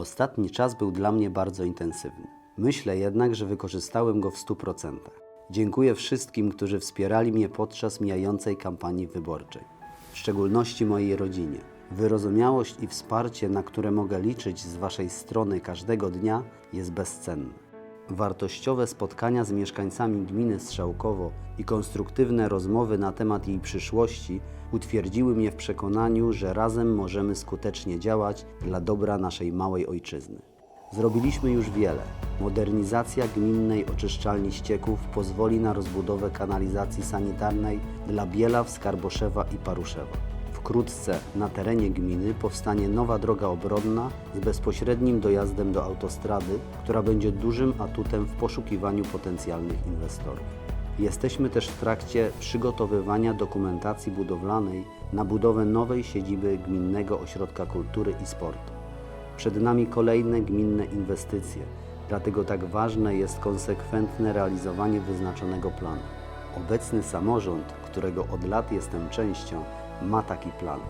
Ostatni czas był dla mnie bardzo intensywny. Myślę jednak, że wykorzystałem go w 100%. Dziękuję wszystkim, którzy wspierali mnie podczas mijającej kampanii wyborczej, w szczególności mojej rodzinie. Wyrozumiałość i wsparcie, na które mogę liczyć z Waszej strony każdego dnia, jest bezcenne. Wartościowe spotkania z mieszkańcami gminy Strzałkowo i konstruktywne rozmowy na temat jej przyszłości utwierdziły mnie w przekonaniu, że razem możemy skutecznie działać dla dobra naszej małej ojczyzny. Zrobiliśmy już wiele. Modernizacja gminnej oczyszczalni ścieków pozwoli na rozbudowę kanalizacji sanitarnej dla Bielaw, Skarboszewa i Paruszewa. Wkrótce na terenie gminy powstanie nowa droga obronna z bezpośrednim dojazdem do autostrady, która będzie dużym atutem w poszukiwaniu potencjalnych inwestorów. Jesteśmy też w trakcie przygotowywania dokumentacji budowlanej na budowę nowej siedziby Gminnego Ośrodka Kultury i Sportu. Przed nami kolejne gminne inwestycje, dlatego tak ważne jest konsekwentne realizowanie wyznaczonego planu. Obecny samorząd, którego od lat jestem częścią, ma taki plan.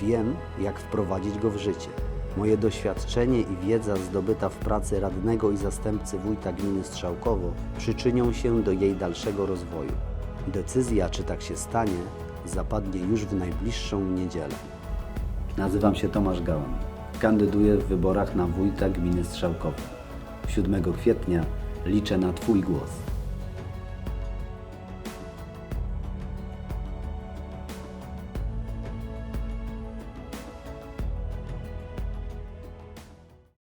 Wiem, jak wprowadzić go w życie. Moje doświadczenie i wiedza zdobyta w pracy radnego i zastępcy wójta gminy Strzałkowo przyczynią się do jej dalszego rozwoju. Decyzja, czy tak się stanie, zapadnie już w najbliższą niedzielę. Nazywam się Tomasz Gałan. Kandyduję w wyborach na wójta gminy Strzałkowo. 7 kwietnia liczę na Twój głos.